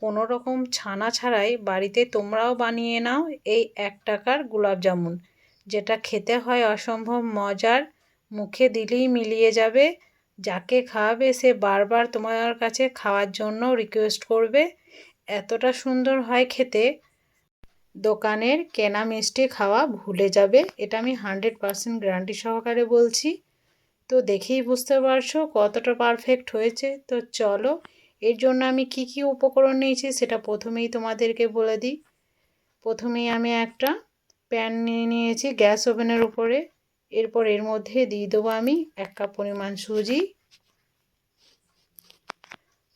কোনো রকম ছানা ছাড়াই বাড়িতে তোমরাও বানিয়ে নাও এই এক টাকার গোলাপ জামুন। যেটা খেতে হয় অসম্ভব মজার, মুখে দিলেই মিলিয়ে যাবে। যাকে খাওয়াবে সে বারবার তোমার কাছে খাওয়ার জন্য রিকোয়েস্ট করবে। এতটা সুন্দর হয় খেতে। দোকানের কেনা মিষ্টি খাওয়া ভুলে যাবে। এটা আমি হান্ড্রেড পারসেন্ট গ্যারান্টি সহকারে বলছি। তো দেখেই বুঝতে পারছ কতটা পারফেক্ট হয়েছে। তো চলো এর জন্য আমি কি কি উপকরণ নিয়েছি সেটা প্রথমেই তোমাদেরকে বলে দিই। প্রথমেই আমি একটা প্যান নিয়ে নিয়েছি গ্যাস ওভেনের উপরে। এরপর এর মধ্যে দিয়ে দেবো আমি এক কাপ পরিমাণ সুজি।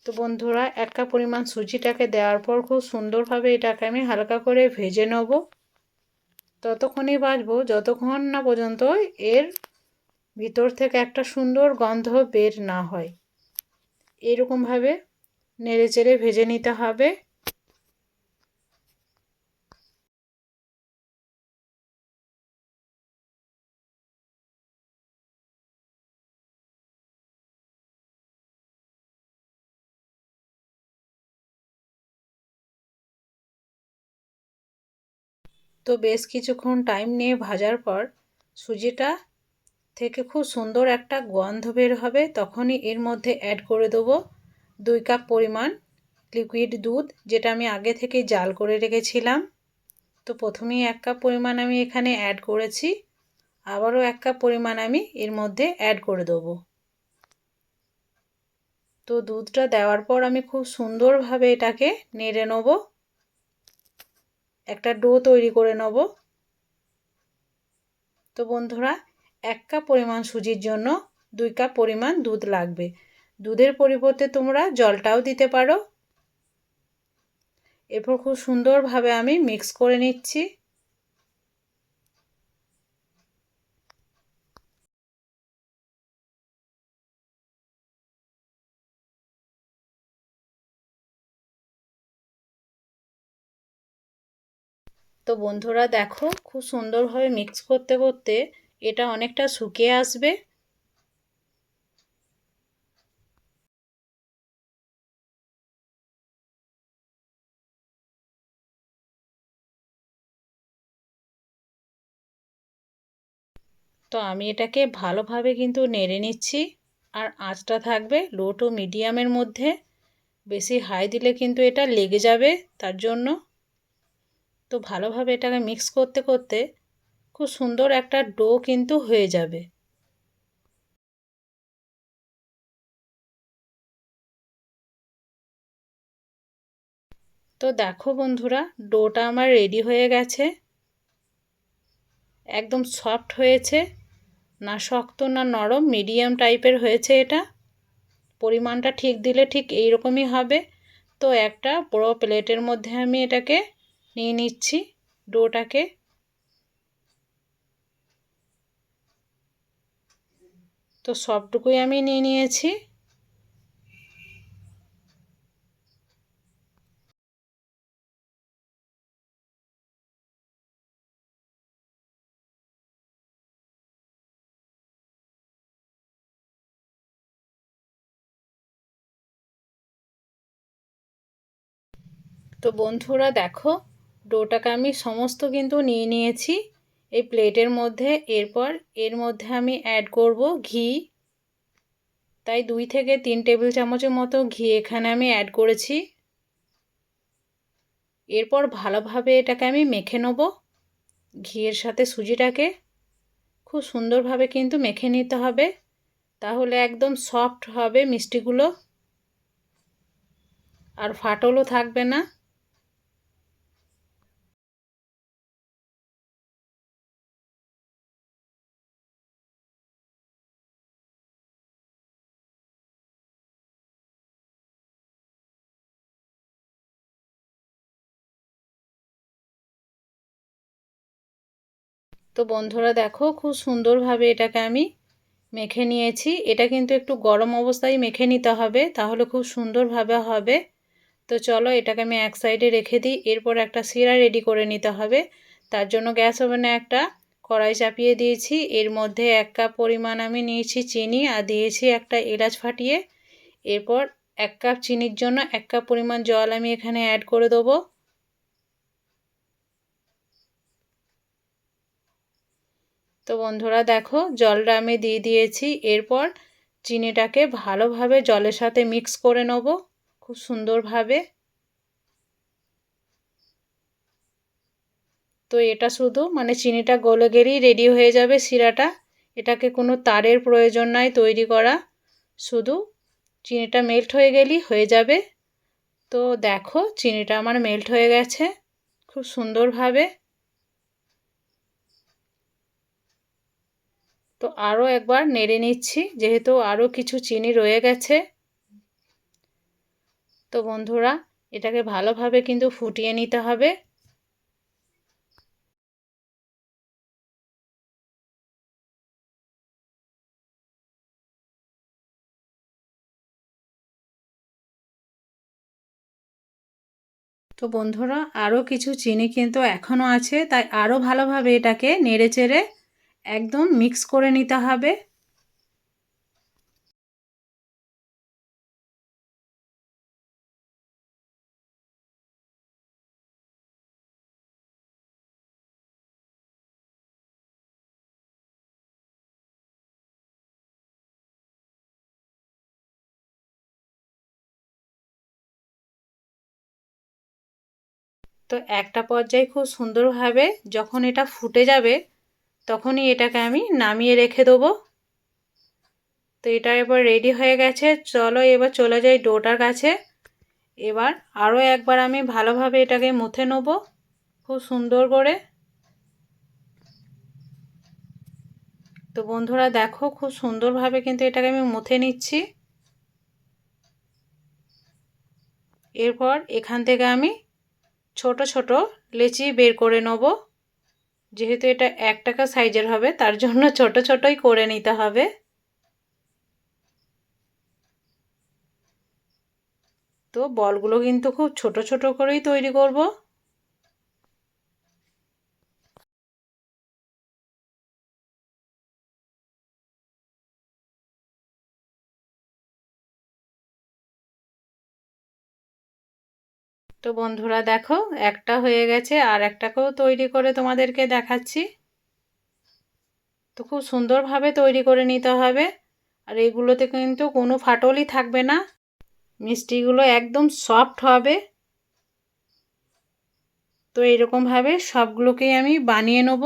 তো বন্ধুরা, এক কাপ পরিমাণ সুজিটাকে দেওয়ার পর খুব সুন্দরভাবে এটাকে আমি হালকা করে ভেজে নেব। ততক্ষণই বাজবো, যতক্ষণ না পর্যন্ত এর ভিতর থেকে একটা সুন্দর গন্ধ বের না হয়। এরকমভাবে নেড়ে চেড়ে ভেজে নিতে হবে। তো বেশ কিছুক্ষণ টাইম নিয়ে ভাজার পর সুজিটা থেকে খুব সুন্দর একটা গন্ধ বের হবে, তখনই এর মধ্যে অ্যাড করে দেবো। দুই কাপ পরিমাণ লিকুইড দুধ, যেটা আমি আগে থেকে জাল করে রেখেছিলাম। তো প্রথমেই এক কাপ পরিমাণ আমি এখানে অ্যাড করেছি। আবারও এক কাপ পরিমাণ আমি এর মধ্যে অ্যাড করে দেবো। তো দুধটা দেওয়ার পর আমি খুব সুন্দরভাবে এটাকে নেড়ে নেব। একটা ডো তৈরি করে নেব। তো বন্ধুরা, এক কাপ পরিমাণ সুজির জন্য দুই কাপ পরিমাণ দুধ লাগবে। দুধের পরিবর্তে তোমরা জলটাও দিতে পারো। এরপর খুব সুন্দরভাবে আমি মিক্স করে নিচ্ছি। তো বন্ধুরা দেখো, খুব সুন্দরভাবে মিক্স করতে করতে এটা অনেকটা শুকিয়ে আসবে। তো আমি এটাকে ভালোভাবে কিন্তু নেড়ে নিচ্ছি। আর আঁচটা থাকবে লো টু মিডিয়ামের মধ্যে। বেশি হাই দিলে কিন্তু এটা লেগে যাবে তার জন্য। তো ভালোভাবে এটাকে মিক্স করতে করতে খুব সুন্দর একটা ডো কিন্তু হয়ে যাবে। তো দেখো বন্ধুরা ডোটা আমার রেডি হয়ে গেছে। একদম সফট হয়েছে। না শক্ত না নরম মিডিয়াম টাইপের হয়েছে এটা। পরিমাণটা ঠিক দিলে ঠিক এই রকমই হবে। তো একটা বড় প্লেটের মধ্যে আমি এটাকে নিয়ে নিচ্ছি, ডোটাকে। তো সবটুকুই আমি নিয়ে নিয়েছি। তো বন্ধুরা দেখো, ডোটাকে আমি সমস্ত কিন্তু নিয়ে নিয়েছি। এই প্লেটের মধ্যে, এরপর এর মধ্যে আমি অ্যাড করব ঘি। তাই দুই থেকে তিন টেবিল চামচের মতো ঘি এখানে আমি অ্যাড করেছি। এরপর ভালোভাবে এটাকে আমি মেখে নেব ঘিয়ের সাথে সুজিটাকে। খুব সুন্দরভাবে কিন্তু মেখে নিতে হবে। তাহলে একদম সফট হবে মিষ্টিগুলো। আর ফাটলও থাকবে না। তো বন্ধুরা দেখো, খুব সুন্দরভাবে এটাকে আমি মেখে নিয়েছি। এটা কিন্তু একটু গরম অবস্থায় মেখে নিতে হবে, তাহলে খুব সুন্দরভাবে হবে। তো চলো, এটাকে আমি এক সাইডে রেখে দিই, এরপর একটা শিরা রেডি করে নিতে হবে। তার জন্য গ্যাস ওভেনে একটা কড়াই চাপিয়ে দিয়েছি। এর মধ্যে এক কাপ পরিমাণ আমি নিয়েছি চিনি আর দিয়েছি একটা এলাচ ফাটিয়ে। এরপর এক কাপ চিনির জন্য এক কাপ পরিমাণ জল আমি এখানে অ্যাড করে দেবো। তো বন্ধুরা দেখো, জলটা আমি দিয়ে দিয়েছি। এরপর চিনিটাকে ভালোভাবে জলের সাথে মিক্স করে নেব, খুব সুন্দরভাবে। তো এটা শুধু মানে চিনিটা গলে গেলেই রেডি হয়ে যাবে শিরাটা। এটাকে কোনো তারের প্রয়োজন নাই তৈরি করা, শুধু চিনিটা মেল্ট হয়ে গেলেই হয়ে যাবে। তো দেখো, চিনিটা আমার মেল্ট হয়ে গেছে, খুব সুন্দরভাবে। তো আরও একবার নেড়ে নিচ্ছি, যেহেতু আরও কিছু চিনি রয়ে গেছে। তো বন্ধুরা, এটাকে ভালোভাবে কিন্তু ফুটিয়ে নিতে হবে। তো বন্ধুরা আরও কিছু চিনি কিন্তু এখনও আছে, তাই আরও ভালোভাবে এটাকে নেড়ে চেড়ে একদম মিক্স করে নিতে হবে। তো একটা পর্যায়ে খুব সুন্দরভাবে যখন এটা ফুটে যাবে তখনই এটাকে আমি নামিয়ে রেখে দেবো। তো এটা এবার রেডি হয়ে গেছে। চলো এবার চলে যাই ডোটার কাছে। এবার আরও একবার আমি ভালোভাবে এটাকে মুথে নেব, খুব সুন্দর করে। তো বন্ধুরা দেখো, খুব সুন্দরভাবে কিন্তু এটাকে আমি মুথে নিচ্ছি। এরপর এখান থেকে আমি ছোট ছোট লেচি বের করে নেব। যেহেতু এটা এক টাকা সাইজের হবে, তার জন্য ছোট ছোটই করে নিতে হবে। তো বলগুলো কিন্তু খুব ছোট ছোট করেই তৈরি করব। তো বন্ধুরা দেখো, একটা হয়ে গেছে আর একটাকেও তৈরি করে তোমাদেরকে দেখাচ্ছি। তো খুব সুন্দরভাবে তৈরি করে নিতে হবে। আর এইগুলোতে কিন্তু কোনো ফাটলই থাকবে না। মিষ্টিগুলো একদম সফট হবে। তো এরকমভাবে সবগুলোকেই আমি বানিয়ে নেব।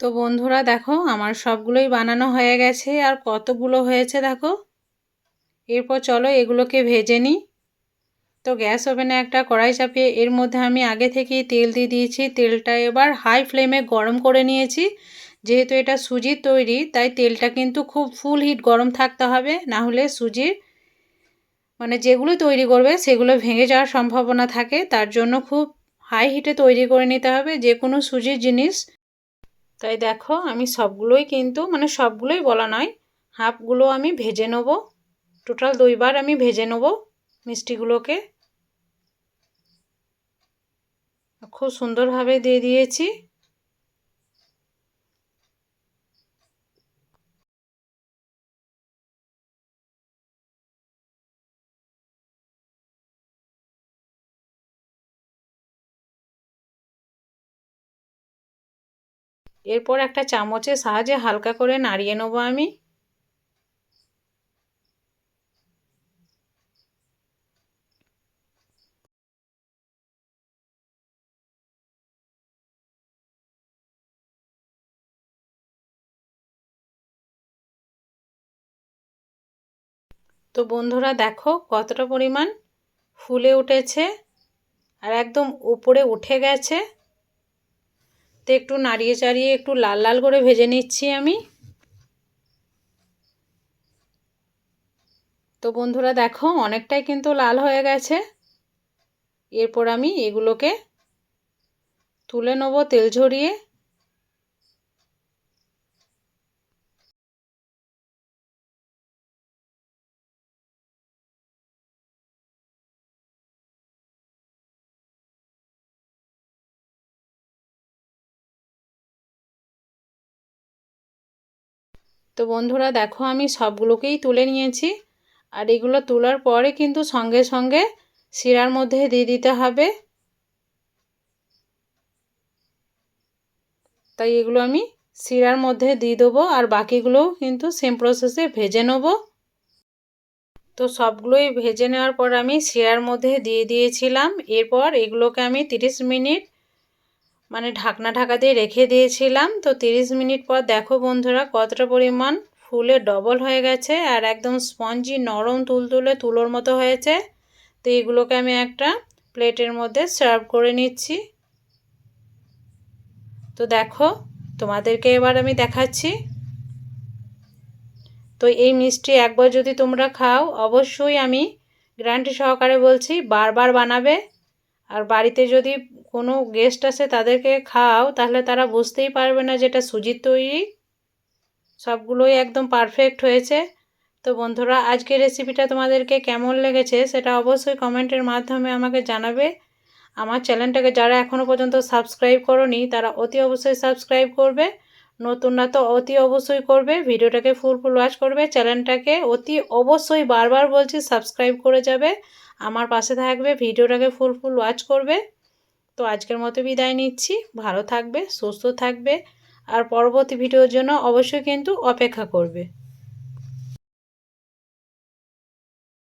তো বন্ধুরা দেখো, আমার সবগুলোই বানানো হয়ে গেছে, আর কতগুলো হয়েছে দেখো? এরপর চলো এগুলোকে ভেজে নিই। তো গ্যাস ওভেনে একটা কড়াই চাপিয়ে এর মধ্যে আমি আগে থেকেই তেল দিয়ে দিয়েছি। তেলটা এবার হাই ফ্লেমে গরম করে নিয়েছি। যেহেতু এটা সুজির তৈরি, তাই তেলটা কিন্তু খুব ফুল হিট গরম থাকতে হবে। না হলে সুজির মানে যেগুলো তৈরি করবে, সেগুলো ভেঙে যাওয়ার সম্ভাবনা থাকে। তার জন্য খুব হাই হিটে তৈরি করে নিতে হবে। যে কোনো সুজির জিনিস তাই দেখো, আমি সবগুলোই কিন্তু মানে সবগুলোই বলা নয়, হাফগুলো আমি ভেজে নেব। টোটাল দুইবার আমি ভেজে নেব মিষ্টিগুলোকে। খুব সুন্দরভাবে দিয়ে দিয়েছি। এরপর একটা চামচের সাহায্যে হালকা করে নাড়িয়ে নেব আমি। তো বন্ধুরা দেখো কতটা পরিমাণ ফুলে উঠেছে আর একদম উপরে উঠে গেছে। তো একটু নাড়িয়ে চাড়িয়ে একটু লাল লাল করে ভেজে নিচ্ছি আমি। তো বন্ধুরা দেখো, অনেকটাই কিন্তু লাল হয়ে গেছে। এরপর আমি এগুলোকে তুলে নেব তেল ঝরিয়ে। তো বন্ধুরা দেখো আমি সবগুলোকেই তুলে নিয়েছি। আর এগুলো তোলার পরে কিন্তু সঙ্গে সঙ্গে শিরার মধ্যে দিয়ে দিতে হবে। তাই এগুলো আমি শিরার মধ্যে দিয়ে দেবো আর বাকিগুলোও কিন্তু সেম প্রসেসে ভেজে নেব। তো সবগুলোই ভেজে নেওয়ার পর আমি শিরার মধ্যে দিয়ে দিয়েছিলাম। এরপর এগুলোকে আমি 30 মিনিট মানে ঢাকনা ঢাকা দিয়ে রেখে দিয়েছিলাম। তো 30 মিনিট পর দেখো বন্ধুরা কতটা পরিমাণ ফুলে ডবল হয়ে গেছে আর একদম স্পঞ্জি নরম, তুলতুলে তুলোর মতো হয়েছে। তো এগুলোকে আমি একটা প্লেটের মধ্যে সার্ভ করে নিচ্ছি। তো দেখো তোমাদেরকে এবার আমি দেখাচ্ছি। তো এই মিষ্টি একবার যদি তোমরা খাও, অবশ্যই আমি গ্যারান্টি সহকারে বলছি বারবার বানাবে। আর বাড়িতে যদি কোনো গেস্ট আসে তাদেরকে খাও, তাহলে তারা বুঝতেই পারবে না যেটা সুজির তৈরি। সবগুলোই একদম পারফেক্ট হয়েছে। তো বন্ধুরা, আজকের রেসিপিটা তোমাদেরকে কেমন লেগেছে সেটা অবশ্যই কমেন্টের মাধ্যমে আমাকে জানাবে। আমার চ্যানেলটাকে যারা এখনও পর্যন্ত সাবস্ক্রাইব করনি, তারা অতি অবশ্যই সাবস্ক্রাইব করবে। নতুনরা তো অতি অবশ্যই করবে। ভিডিওটাকে ফুল ফুল ওয়াচ করবে। চ্যানেলটাকে অতি অবশ্যই বারবার বলছি সাবস্ক্রাইব করে যাবে। আমার পাশে থাকবে, ভিডিওটাকে ফুল ফুল ওয়াচ করবে। তো আজকের মতো বিদায় নিচ্ছি। ভালো থাকবে, সুস্থ থাকবে। আর পরবর্তী ভিডিওর জন্য অবশ্যই কিন্তু অপেক্ষা করবে।